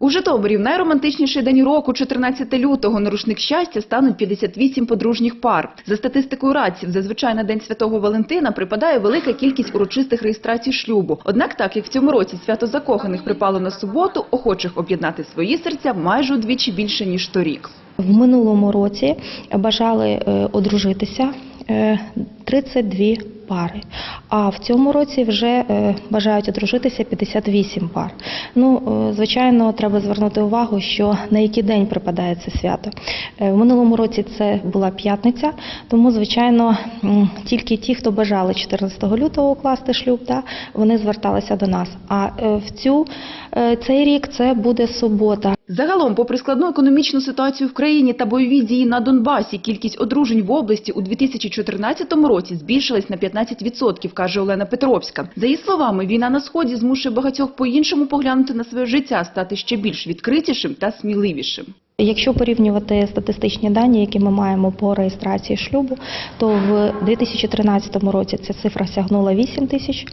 У Житомирі в найромантичніший день року, 14 лютого, на рушник щастя стануть 58 подружніх пар. За статистикою радців, зазвичай на День Святого Валентина припадає велика кількість урочистих реєстрацій шлюбу. Однак, так як в цьому році свято закоханих припало на суботу, охочих об'єднати свої серця майже удвічі більше, ніж торік. В минулому році бажали е, одружитися е, 32 пари, а в цьому році вже е, бажають одружитися 58 пар. Ну, е, звичайно, треба звернути увагу, що на який день припадає це свято. Е, В минулому році це була п'ятниця, тому, звичайно, тільки ті, хто бажали 14 лютого укласти шлюб, да, вони зверталися до нас. А в цю цей рік це буде субота. Загалом, попри складну економічну ситуацію в країні та бойові дії на Донбасі, кількість одружень в області у 2014 році збільшилась на 15%, каже Олена Петровська. За її словами, війна на сході змушує багатьох по-іншому поглянути на своє життя, стати ще більш відкритішим та сміливішим. Якщо порівнювати статистичні дані, які ми маємо по реєстрації шлюбу, то в 2013 році ця цифра сягнула 8 тисяч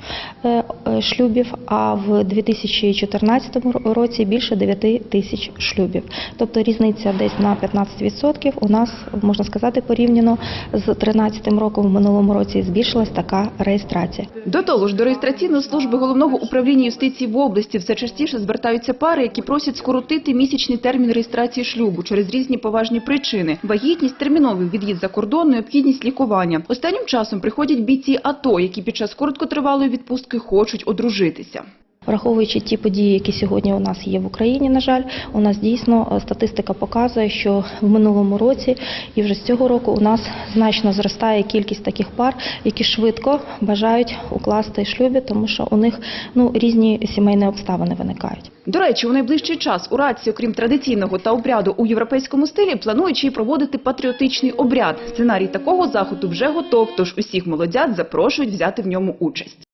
е, е, шлюбів, а в 2014 році більше 9 тисяч шлюбів. Тобто різниця десь на 15% у нас, можна сказати, порівняно з 2013 роком в минулому році збільшилась така реєстрація. До того ж, до реєстраційної служби головного управління юстиції в області все частіше звертаються пари, які просять скоротити місячний термін реєстрації шлюбу через різні поважні причини: вагітність, терміновий від'їзд за кордон, необхідність лікування. Останнім часом приходять бійці АТО, які під час короткотривалої відпустки хочуть одружитися. Враховуючи ті події, які сьогодні у нас є в Україні, на жаль, у нас дійсно е, статистика показує, що в минулому році і вже з цього року у нас значно зростає кількість таких пар, які швидко бажають укласти шлюбі, тому що у них ну різні сімейні обставини виникають. До речі, у найближчий час у Радці, окрім традиційного та обряду у європейському стилі, планують й проводити патріотичний обряд. Сценарій такого заходу вже готов, тож усіх молодят запрошують взяти в ньому участь.